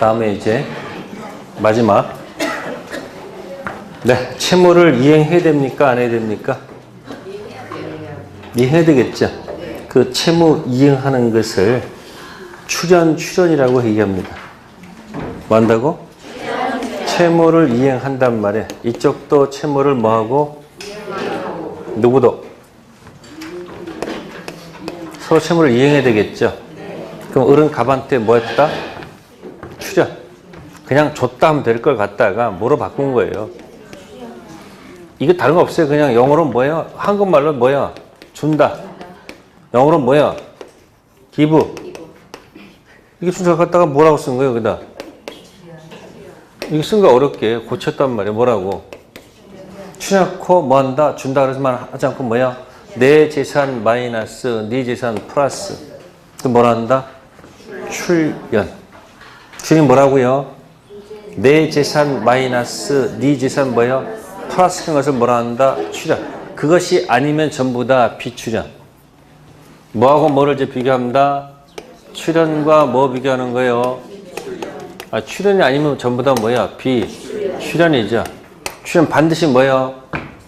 다음에 이제 마지막. 네, 채무를 이행해야 됩니까? 안 해야 됩니까? 이행해야 되겠죠. 그 채무 이행하는 것을 출연, 출연이라고 얘기합니다. 뭐 한다고? 채무를 이행한단 말이야. 이쪽도 채무를 뭐하고? 누구도? 서로 채무를 이행해야 되겠죠. 그럼 어른 갑한테 뭐 했다? 그냥 줬다 하면 될 걸 갖다가 뭐로 바꾼 거예요. 이게 다른 거 없어요. 그냥 영어로 뭐예요? 한국말로 뭐야? 준다. 영어로 뭐야? 기부. 이게 순서 갖다가 뭐라고 쓴 거예요, 그다? 이게 쓴 거 어렵게 고쳤단 말이에요. 뭐라고? 추냐고 뭐 한다? 준다 그래서만 하지 않고 뭐야? 내 재산 마이너스 네 재산 플러스 또 뭐라 한다? 출연. 출연이 뭐라고요? 내 재산 마이너스 네 재산 뭐요? 플러스인 것을 뭐라 한다? 출연. 그것이 아니면 전부 다 비출연. 뭐하고 뭐를 이제 비교합니다? 출연과 뭐 비교하는 거예요? 아, 출연이 아니면 전부 다 뭐야? 비출연이죠. 출연 반드시 뭐예요?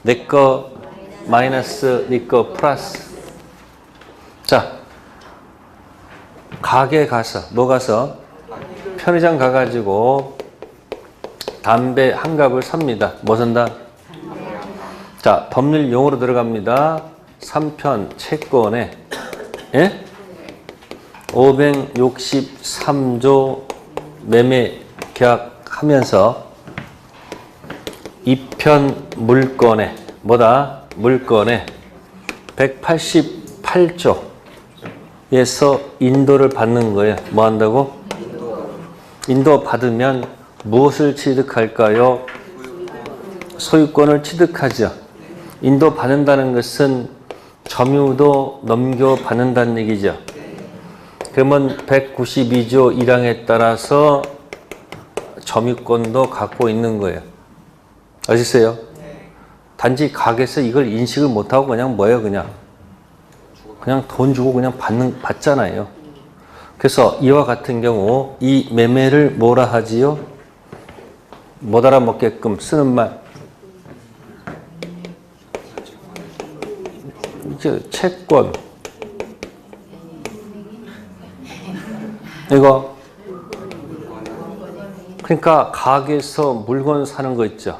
내 거 마이너스 네 거 플러스. 자, 가게 가서 뭐 가서 편의점 가가지고 담배 한 갑을 삽니다. 뭐 산다? 자, 법률 용어로 들어갑니다. 3편 채권에 예? 563조 매매 계약하면서 2편 물건에 뭐다? 물건에 188조에서 인도를 받는 거예요. 뭐 한다고? 인도 받으면 무엇을 취득할까요? 소유권을 취득하죠. 인도 받는다는 것은 점유도 넘겨 받는다는 얘기죠. 그러면 192조 1항에 따라서 점유권도 갖고 있는 거예요. 아시세요? 단지 가게에서 이걸 인식을 못하고 그냥 뭐예요, 그냥? 그냥 돈 주고 그냥 받는, 받잖아요. 그래서 이와 같은 경우 이 매매를 뭐라 하지요? 못 알아먹게끔 쓰는 말. 이제 채권. 이거. 그러니까 가게에서 물건 사는 거 있죠.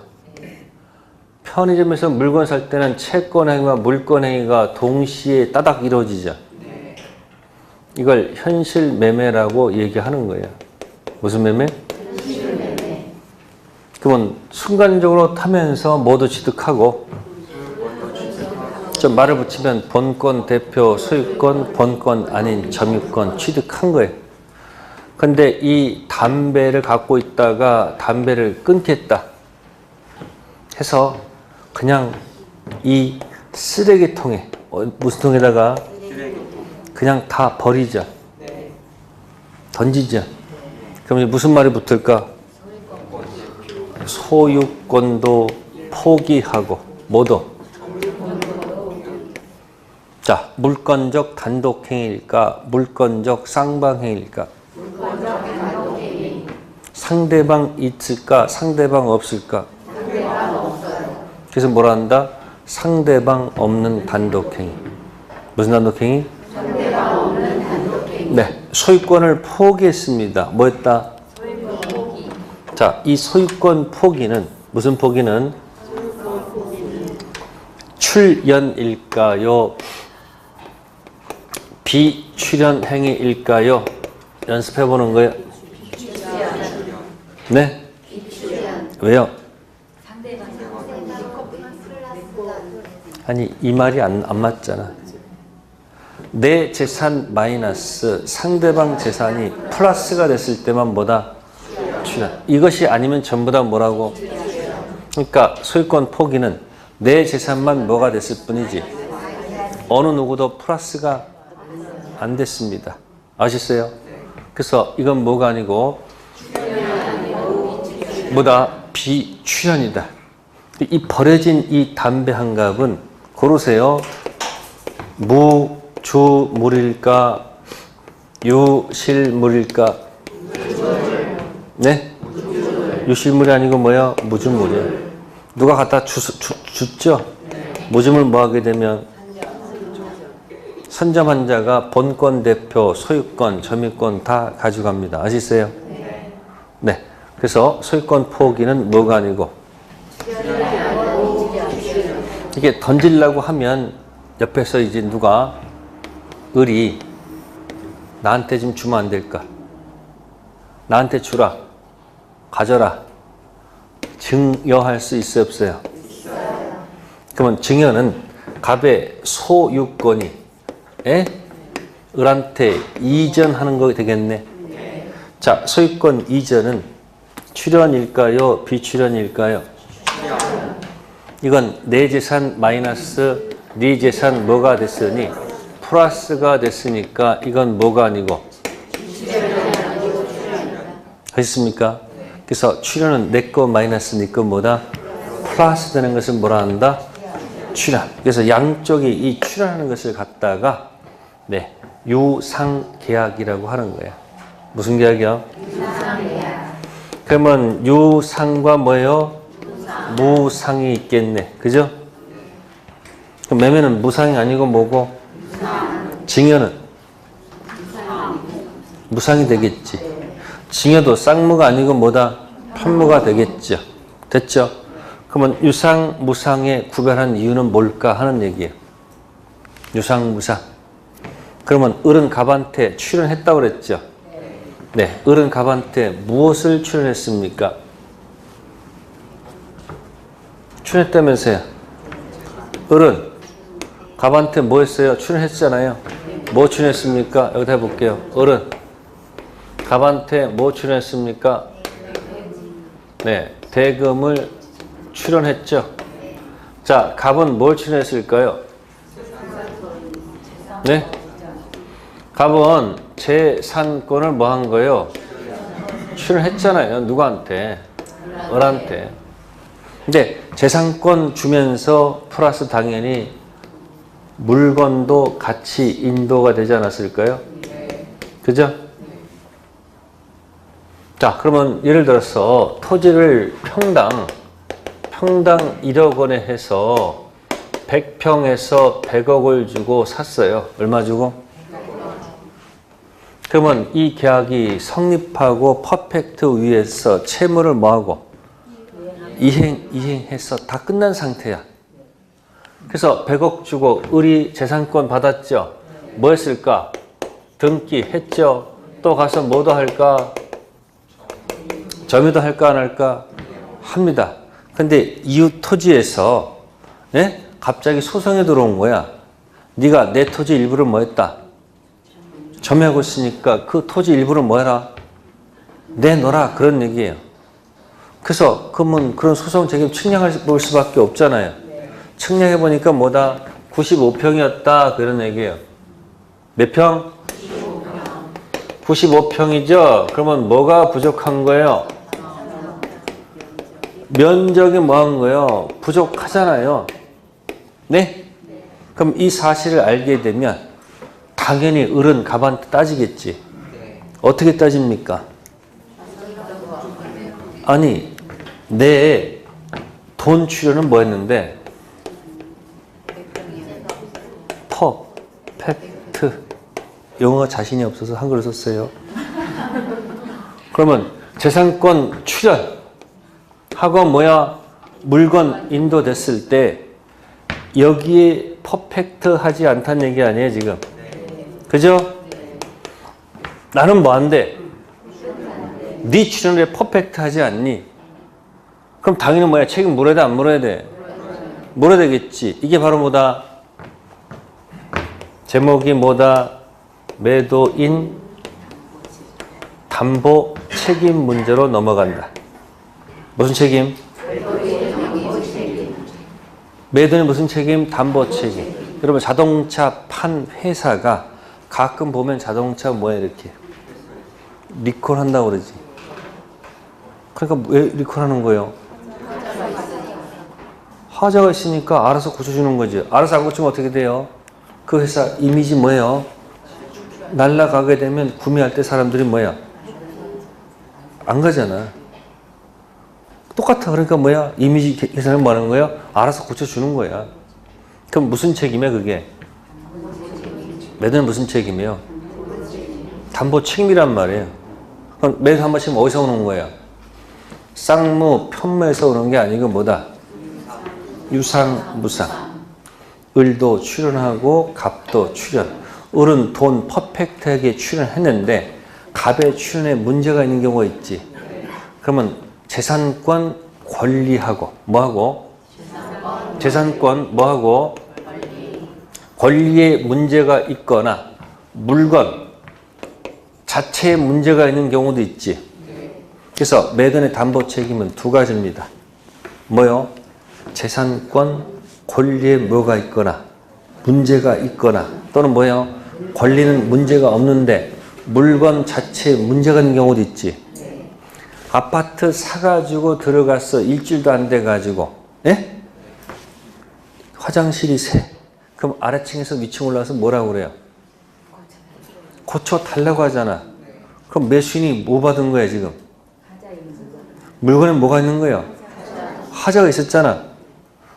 편의점에서 물건 살 때는 채권 행위와 물건 행위가 동시에 따닥 이루어지죠. 이걸 현실 매매라고 얘기하는 거예요. 무슨 매매? 그러면 순간적으로 타면서 모두 취득하고 좀 말을 붙이면 본권 대표 소유권, 본권 아닌 점유권 취득한 거예요. 근데 이 담배를 갖고 있다가 담배를 끊겠다 해서 그냥 이 쓰레기통에 어, 무슨 통에다가 그냥 다 버리자. 던지자. 그럼 무슨 말이 붙을까? 소유권도 포기하고 모두. 자, 물건적 단독행위일까? 물건적 쌍방행위일까? 상대방 있을까? 상대방 없을까? 그래서 뭐라 한다? 상대방 없는 단독행위. 무슨 단독행위? 네, 소유권을 포기했습니다. 뭐 했다? 자, 이 소유권 포기는 무슨 포기는 출연일까요? 비출연 행위일까요? 연습해 보는 거예요. 네? 왜요? 아니 이 말이 안, 안 맞잖아. 내 재산 마이너스 상대방 재산이 플러스가 됐을 때만 뭐다? 출연. 이것이 아니면 전부 다 뭐라고? 그러니까 소유권 포기는 내 재산만 뭐가 됐을 뿐이지 어느 누구도 플러스가 안 됐습니다. 아셨어요? 그래서 이건 뭐가 아니고 뭐다? 비출연이다. 이 버려진 이 담배 한 갑은 고르세요. 무, 주, 물일까? 유, 실, 물일까? 네? 유실물이 아니고 뭐야? 무주물이에요. 누가 갖다 줬죠? 무주물 뭐 하게 되면 선점한 자가 본권 대표, 소유권, 점유권 다 가져갑니다. 아시세요? 네. 그래서 소유권 포기는 뭐가 아니고 이게 던지려고 하면 옆에서 이제 누가 을이 나한테 좀 주면 안 될까? 나한테 주라. 가져라. 증여할 수 있어요, 없어요? 그러면 증여는 갑의 소유권이 에? 을한테 이전하는 거 되겠네. 자, 소유권 이전은 출연일까요? 비출연일까요? 이건 내 재산 마이너스 네 재산 뭐가 됐으니 플러스가 됐으니까 이건 뭐가 아니고 하셨습니까? 그래서 출연은 내 거 마이너스 네 거 뭐다? 플러스 되는 것을 뭐라 한다? 출연. 그래서 양쪽이 이 출연하는 것을 갖다가 네 유상 계약이라고 하는 거예요. 무슨 계약이요? 그러면 유상과 뭐예요? 무상이 있겠네. 그죠? 그럼 매매는 무상이 아니고 뭐고? 증여는? 무상이 되겠지. 증여도 쌍무가 아니고 뭐다? 편무가 되겠죠. 됐죠? 그러면 유상, 무상의 구별한 이유는 뭘까 하는 얘기예요. 유상, 무상. 그러면 을은 갑한테 출연했다고 그랬죠? 네. 을은 갑한테 무엇을 출연했습니까? 출연했다면서요. 을은 갑한테 뭐 했어요? 출연했잖아요. 뭐 출연했습니까? 여기다 해볼게요. 을은 갑한테 뭐 출연했습니까? 네. 대금을 출연했죠. 자, 갑은 뭘 출연했을까요? 네? 갑은 재산권을 뭐 한 거예요? 출연했잖아요. 누구한테? 을한테. 근데 재산권 주면서 플러스 당연히 물건도 같이 인도가 되지 않았을까요? 그죠? 자, 그러면 예를 들어서 토지를 평당 평당 1억 원에 해서 100평에서 100억을 주고 샀어요. 얼마 주고? 그러면 이 계약이 성립하고 퍼펙트 위에서 채무를 뭐하고? 이행, 이행해서 다 끝난 상태야. 그래서 100억 주고 을이 재산권 받았죠? 뭐 했을까? 등기 했죠? 또 가서 뭐도 할까? 점유도 할까 안 할까? 합니다. 근데 이웃 토지에서 예? 갑자기 소송에 들어온 거야. 네가 내 토지 일부를 뭐 했다? 점유하고 있으니까 그 토지 일부를 뭐 해라? 내놓아라 그런 얘기예요. 그래서 그러면 그런 소송 책임 측량해 볼 수밖에 없잖아요. 측량해 보니까 뭐다? 95평이었다 그런 얘기예요. 몇 평? 95평이죠. 그러면 뭐가 부족한 거예요? 면적이 뭐한 거예요? 부족하잖아요. 네? 그럼 이 사실을 알게 되면 당연히 을은 갑한테 따지겠지. 어떻게 따집니까? 아니, 내 돈 출연은 뭐 했는데? 퍼펙트. 영어가 자신이 없어서 한글을 썼어요. 그러면 재산권 출연. 하고 뭐야? 물건 인도됐을 때 여기에 퍼펙트 하지 않다는 얘기 아니에요, 지금? 그죠? 나는 뭐안 돼? 네 출연에 퍼펙트 하지 않니? 그럼 당연히 뭐야? 책임 물어야 돼, 안 물어야 돼? 물어야 되겠지. 이게 바로 뭐다? 제목이 뭐다? 매도인 담보 책임 문제로 넘어간다. 무슨 책임? 매도인 무슨 책임? 담보 책임. 여러분 자동차 판 회사가 가끔 보면 자동차 뭐야 이렇게 리콜 한다고 그러지. 그러니까 왜 리콜 하는 거예요? 화자가 있으니까 알아서 고쳐주는 거지. 알아서 안 고치면 어떻게 돼요? 그 회사 이미지 뭐예요? 날라가게 되면 구매할 때 사람들이 뭐야? 안 가잖아. 똑같아. 그러니까 뭐야? 이미지 개- 계산을 뭐 하는 거야? 알아서 고쳐주는 거야. 그럼 무슨 책임이야, 그게? 매도는 무슨 책임이에요? 담보 책임이란 말이에요. 그럼 매도 한 번씩 어디서 오는 거야? 쌍무, 편무에서 오는 게 아니고 뭐다? 유상, 무상. 을도 출연하고 갑도 출연. 을은 돈 퍼펙트하게 출연했는데 갑의 출연에 문제가 있는 경우가 있지. 그러면 재산권 권리하고 뭐하고 재산권 뭐하고 권리에 문제가 있거나 물건 자체에 문제가 있는 경우도 있지. 그래서 매도의 담보 책임은 두 가지입니다. 뭐요? 재산권 권리에 뭐가 있거나 문제가 있거나 또는 뭐요? 권리는 문제가 없는데 물건 자체에 문제가 있는 경우도 있지. 아파트 사가지고 들어갔어. 일주일도 안 돼가지고. 예? 화장실이 새. 그럼 아래층에서 위층 올라와서 뭐라고 그래요? 고쳐 달라고 하잖아. 그럼 매수인이 뭐 받은 거야, 지금? 물건에 뭐가 있는 거예요? 하자가 있었잖아.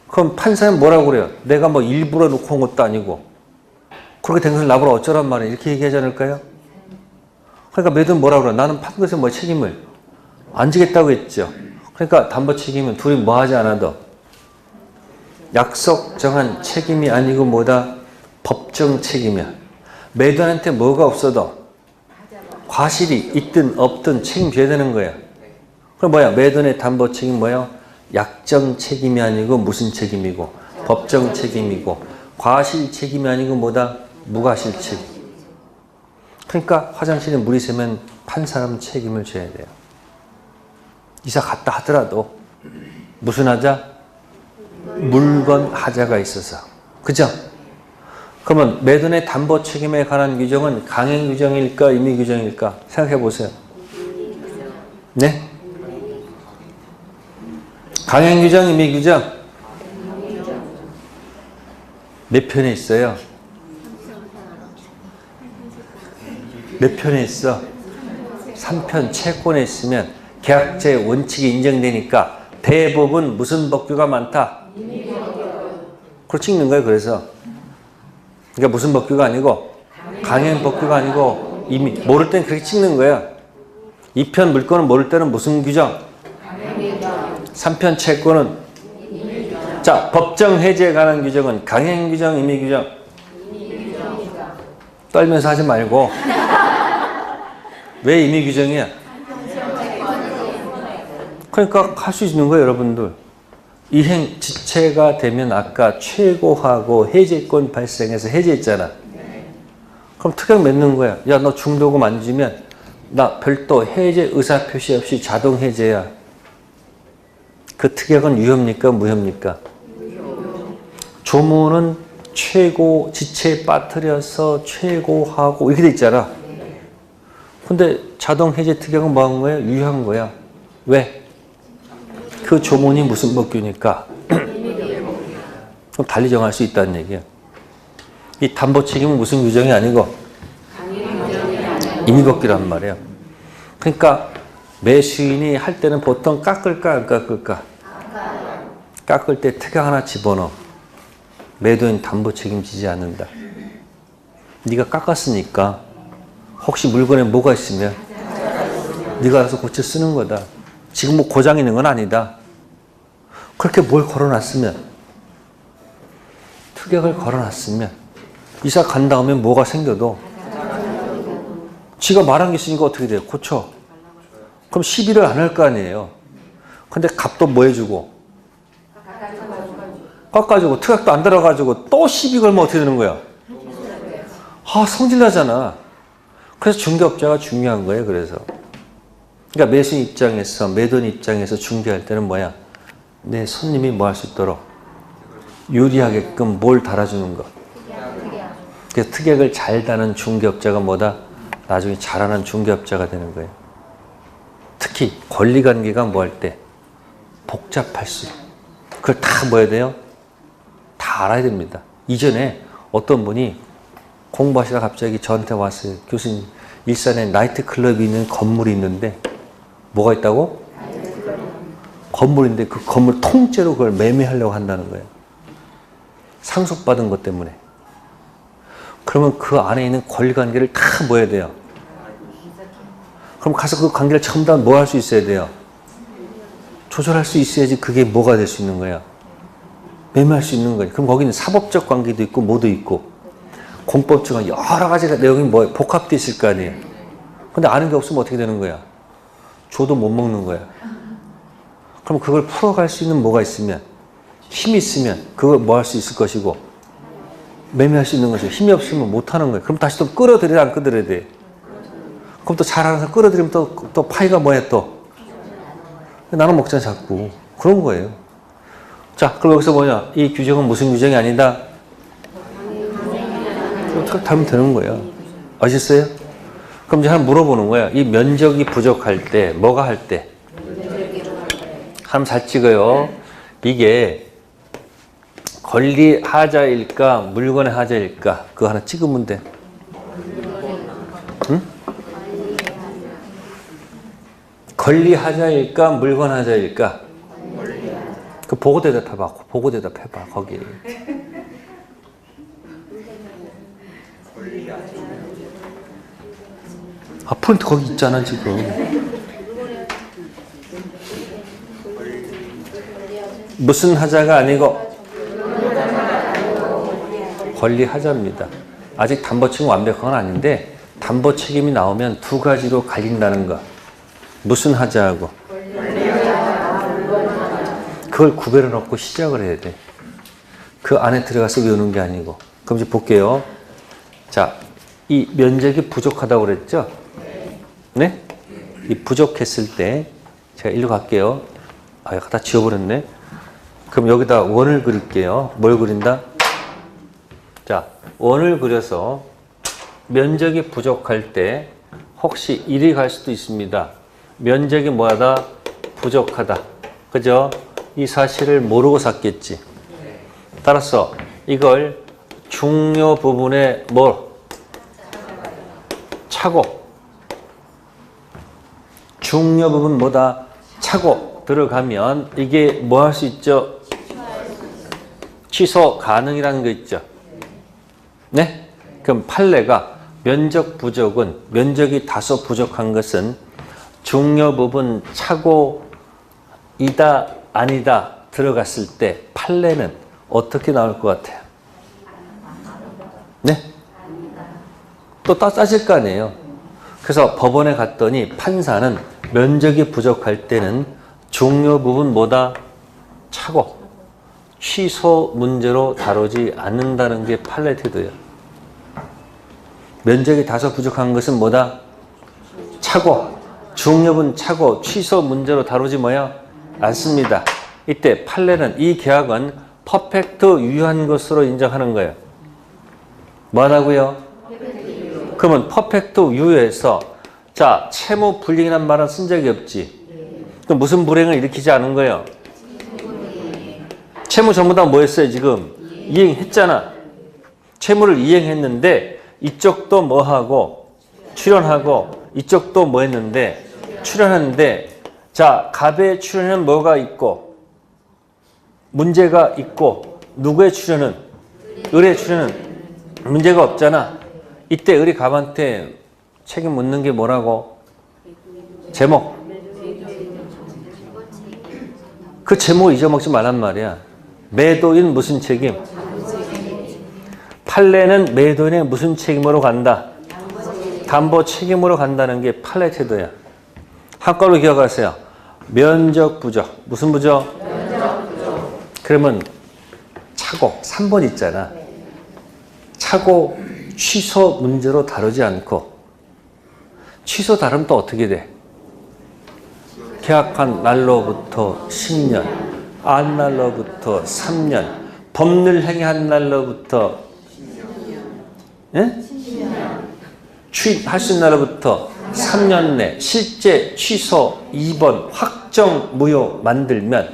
그럼 판사는 뭐라고 그래요? 내가 뭐 일부러 놓고 온 것도 아니고. 그렇게 된 것을 나보러 어쩌란 말이야. 이렇게 얘기하지 않을까요? 그러니까 매도는 뭐라고 그래? 나는 판 것에 뭐 책임을 안 지겠다고 했죠. 그러니까 담보 책임은 둘이 뭐 하지 않아도 약속 정한 책임이 아니고 뭐다? 법정 책임이야. 매도한테 뭐가 없어도 과실이 있든 없든 책임져야 되는 거야. 그럼 뭐야? 매도의 담보 책임 뭐야? 약정 책임이 아니고 무슨 책임이고 법정 책임이고 과실 책임이 아니고 뭐다? 무과실 책임. 그러니까 화장실에 물이 새면 판 사람 책임을 져야 돼요. 이사 갔다 하더라도 무슨 하자? 물건 하자가 있어서. 그죠? 그러면 매도의 담보 책임에 관한 규정은 강행 규정일까 임의 규정일까 생각해 보세요. 네? 강행 규정, 임의 규정 몇 편에 있어요? 몇 편에 있어? 3편 채권에 있으면 계약자의 원칙이 인정되니까 대부분 무슨 법규가 많다? 그렇게 찍는 거예요, 그래서. 그러니까 무슨 법규가 아니고 강행 법규가 아니고 이미 모를 땐 그렇게 찍는 거야. 2편 물건을 모를 때는 무슨 규정? 3편 채권은 자 법정 해제에 관한 규정은 강행 규정, 임의 규정. 떨면서 하지 말고 왜 임의 규정이야? 그러니까 할 수 있는 거예요, 여러분들. 이행 지체가 되면 아까 최고하고 해제권 발생해서 해제했잖아. 그럼 특약 맺는 거야. 야, 너 중도금 안 주면 나 별도 해제 의사 표시 없이 자동 해제야. 그 특약은 유효입니까? 무효입니까? 조문은 최고 지체에 빠뜨려서 최고하고 이렇게 돼 있잖아. 근데 자동 해제 특약은 뭐 한 거야? 유효한 거야. 왜? 그 조문이 무슨 법규니까? 그럼 달리 정할 수 있다는 얘기야. 이 담보 책임은 무슨 규정이 아니고 임의법규란 말이에요. 그러니까 매수인이 할 때는 보통 깎을까 안 깎을까? 깎을 때 특약 하나 집어넣어. 매도인 담보 책임지지 않는다. 네가 깎았으니까 혹시 물건에 뭐가 있으면 네가 알아서 고쳐 쓰는 거다. 지금 뭐 고장 있는 건 아니다. 그렇게 뭘 걸어놨으면 특약을 걸어놨으면 이사 간 다음에 뭐가 생겨도 지가 말한 게 있으니까 어떻게 돼요? 고쳐. 그럼 시비를 안 할 거 아니에요. 근데 값도 뭐 해주고 깎아주고 특약도 안 들어가지고 또 시비 걸면 어떻게 되는 거야? 아 성질나잖아. 그래서 중개업자가 중요한 거예요. 그래서 그러니까 매수 입장에서 매도인 입장에서 중개할 때는 뭐야? 내 손님이 뭐 할 수 있도록 유리하게끔 뭘 달아주는 거. 그래서 특약을 잘 다는 중개업자가 뭐다? 나중에 잘하는 중개업자가 되는 거예요. 특히 권리관계가 뭐 할 때 복잡할수록 그걸 다 뭐 해야 돼요? 다 알아야 됩니다. 이전에 어떤 분이 공부하시다 갑자기 저한테 왔어요. 교수님, 일산에 나이트클럽이 있는 건물이 있는데 뭐가 있다고? 건물인데 그 건물 통째로 그걸 매매하려고 한다는 거예요. 상속받은 것 때문에. 그러면 그 안에 있는 권리 관계를 다 뭐 해야 돼요? 그럼 가서 그 관계를 전부 다 뭐 할 수 있어야 돼요? 조절할 수 있어야지 그게 뭐가 될 수 있는 거야? 매매할 수 있는 거예요. 그럼 거기는 사법적 관계도 있고 뭐도 있고 공법적인 여러 가지가 내용이 뭐 복합돼 있을 거 아니에요. 근데 아는 게 없으면 어떻게 되는 거야? 줘도 못 먹는 거야. 그럼 그걸 풀어갈 수 있는 뭐가 있으면 힘이 있으면 그걸 뭐 할 수 있을 것이고 매매할 수 있는 것이고 힘이 없으면 못 하는 거예요. 그럼 다시 또 끌어들여야 안 끌어들여야 돼. 그럼 또 잘하는 사람 끌어들이면 또, 또 파이가 뭐야 또? 나는 먹자 자꾸. 그런 거예요. 자, 그럼 여기서 뭐냐? 이 규정은 무슨 규정이 아니다? 어떻게 달면 되는 거예요. 아셨어요? 그럼 이제 하나 물어보는 거야. 이 면적이 부족할 때, 뭐가 할 때? 한번 잘 찍어요. 이게 권리 하자일까, 물건의 하자일까? 그거 하나 찍으면 돼. 응? 권리 하자일까, 물건 하자일까? 그 보고 대답해봐. 보고 대답해봐. 거기. 아, 포인트 거기 있잖아, 지금. 무슨 하자가 아니고 권리 하자입니다. 아직 담보책임 완벽한 건 아닌데 담보 책임이 나오면 두 가지로 갈린다는 거. 무슨 하자하고 그걸 구별을 놓고 시작을 해야 돼. 그 안에 들어가서 외우는 게 아니고. 그럼 이제 볼게요. 자, 이 면적이 부족하다고 그랬죠? 네? 이 부족했을 때 제가 일로 갈게요. 아, 갖다 지워버렸네. 그럼 여기다 원을 그릴게요. 뭘 그린다? 자, 원을 그려서 면적이 부족할 때 혹시 이리 갈 수도 있습니다. 면적이 뭐하다? 부족하다. 그죠? 이 사실을 모르고 샀겠지. 따라서 이걸 중요 부분에 뭘? 차고. 중요 부분 뭐다? 차고 들어가면 이게 뭐 할 수 있죠? 취소 가능이라는 거 있죠. 네? 그럼 판례가 면적 부족은 면적이 다소 부족한 것은 중요 부분 차고 이다 아니다 들어갔을 때 판례는 어떻게 나올 것 같아요? 네? 또 따- 따질 거 아니에요. 그래서 법원에 갔더니 판사는 면적이 부족할 때는 중요 부분 뭐다 차고 취소 문제로 다루지 않는다는 게 태도예요. 면적이 다소 부족한 것은 뭐다 차고 중요분 차고 취소 문제로 다루지 뭐야 않습니다. 이때 판례는 이 계약은 퍼펙트 유효한 것으로 인정하는 거예요. 뭐라고요? 그러면 퍼펙트 유효해서 자 채무 불이행이란 말은 쓴 적이 없지. 그럼 무슨 불행을 일으키지 않은 거예요? 채무 전부 다 뭐 했어요 지금? 이행했잖아. 채무를 이행했는데 이쪽도 뭐 하고 출연하고 이쪽도 뭐 했는데 출연하는데 자 갑의 출연은 뭐가 있고 문제가 있고 누구의 출연은 을의 출연은 문제가 없잖아. 이때 을이 갑한테 책임 묻는 게 뭐라고? 제목. 그 제목 잊어먹지 말란 말이야. 매도인 무슨 책임? 판례는 매도인의 무슨 책임으로 간다? 담보 책임으로 간다는 게 판례 태도야. 한과로 기억하세요. 면적 부족. 무슨 부족? 그러면 차고 3번 있잖아. 차고 취소 문제로 다루지 않고 취소 다루면 또 어떻게 돼? 계약한 날로부터 10년, 안 날로부터 3년, 법률 행위한 날로부터 예? 취할 수 있는 날로부터 3년 내 실제 취소 2번 확정 무효 만들면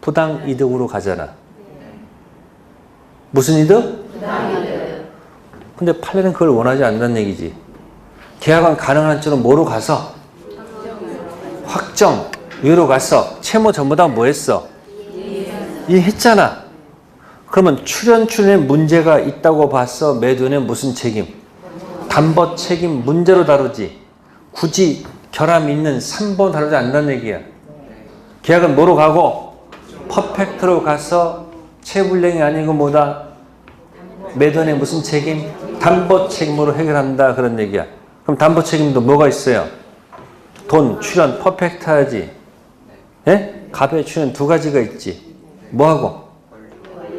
부당 이득으로 가잖아. 무슨 이득? 근데 판례는 그걸 원하지 않는다는 얘기지. 계약은 가능한 쪽은 뭐로 가서 확정 위로 갔어. 채무 전부 다 뭐 했어? 이해했잖아. 그러면 출연 출연에 문제가 있다고 봤어. 매도인의 무슨 책임? 담보 책임 문제로 다루지. 굳이 결함 있는 3번 다루지 않는다는 얘기야. 계약은 뭐로 가고? 퍼펙트로 가서 채불량이 아니고 뭐다? 매도인의 무슨 책임? 담보 책임으로 해결한다 그런 얘기야. 그럼 담보 책임도 뭐가 있어요? 돈, 출연, 퍼펙트 하지. 예? 갑의 출연 두 가지가 있지. 뭐하고?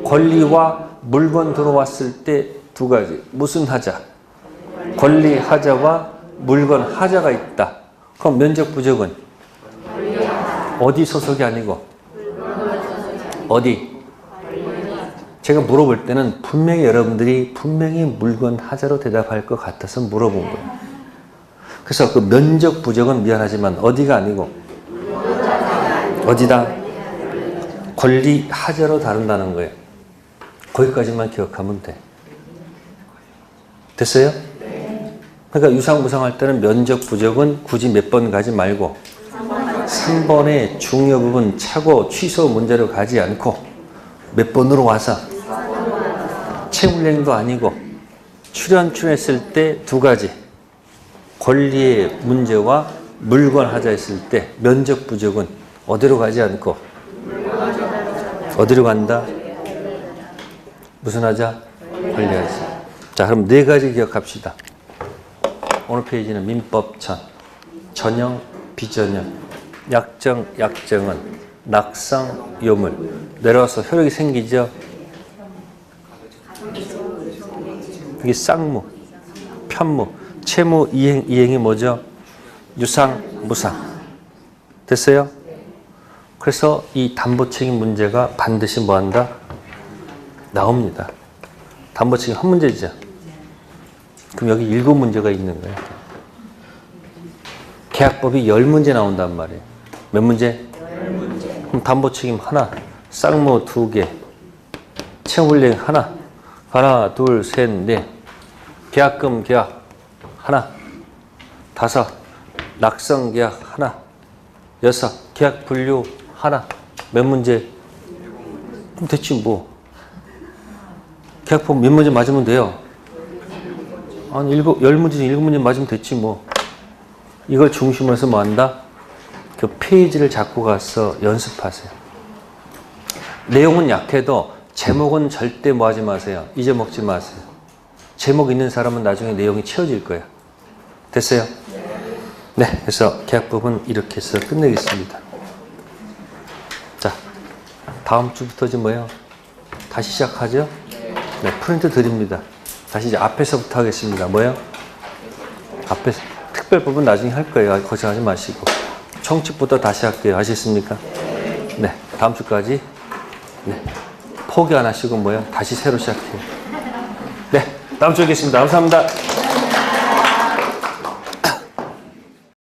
권리와 물건 들어왔을 때 두 가지. 무슨 하자? 권리 하자와 물건 하자가 있다. 그럼 면적 부족은 어디 소속이 아니고 어디? 제가 물어볼 때는 분명히 여러분들이 분명히 물건 하자로 대답할 것 같아서 물어본 거예요. 그래서 그 면적 부족은 미안하지만 어디가 아니고 어디다 권리 하자로 다룬다는 거예요. 거기까지만 기억하면 돼. 됐어요? 그러니까 유상무상할 때는 면적 부족은 굳이 몇 번 가지 말고 3번의 중요 부분 차고 취소 문제로 가지 않고 몇 번으로 와서 채물량도 아니고 출연 출연했을 때 두 가지 권리의 문제와 물건 하자 했을 때 면적 부족은 어디로 가지 않고 어디로 간다? 무슨 하자? 권리하자. 자, 그럼 네 가지 기억합시다. 오늘 페이지는 민법천, 전형, 비전형, 약정, 약정은, 낙성, 요물. 내려와서 효력이 생기죠? 이게 쌍무, 편무, 채무, 이행, 이행이 뭐죠? 유상, 무상. 됐어요? 그래서 이 담보 책임 문제가 반드시 뭐 한다? 나옵니다. 담보 책임 한 문제죠. 그럼 여기 일곱 문제가 있는 거예요. 계약법이 열 문제 나온단 말이에요. 몇 문제? 그럼 담보 책임 하나, 쌍무 두 개, 채무불이행 하나, 하나, 둘, 셋, 넷, 계약금 계약 하나, 다섯, 낙성 계약 하나, 여섯, 계약 분류 하나, 몇 문제? 그럼 됐지 뭐. 계약법 몇 문제 맞으면 돼요. 아니 일곱 열 문제 중 일곱 문제 맞으면 됐지 뭐. 이걸 중심으로 해서 뭐 한다? 그 페이지를 잡고 가서 연습하세요. 내용은 약해도 제목은 절대 뭐 하지 마세요. 잊어먹지 마세요. 제목 있는 사람은 나중에 내용이 채워질 거예요. 됐어요? 네, 그래서 계약법은 이렇게 해서 끝내겠습니다. 자, 다음 주부터 이제 뭐예요? 다시 시작하죠? 네, 프린트 드립니다. 다시 이제 앞에서부터 하겠습니다. 뭐요? 앞에서 특별법은 나중에 할 거예요. 걱정하지 마시고 청칙부터 다시 할게요. 아시겠습니까? 네, 다음 주까지 네, 포기 안 하시고 뭐요? 다시 새로 시작해요. 네, 다음 주에 뵙겠습니다. 감사합니다.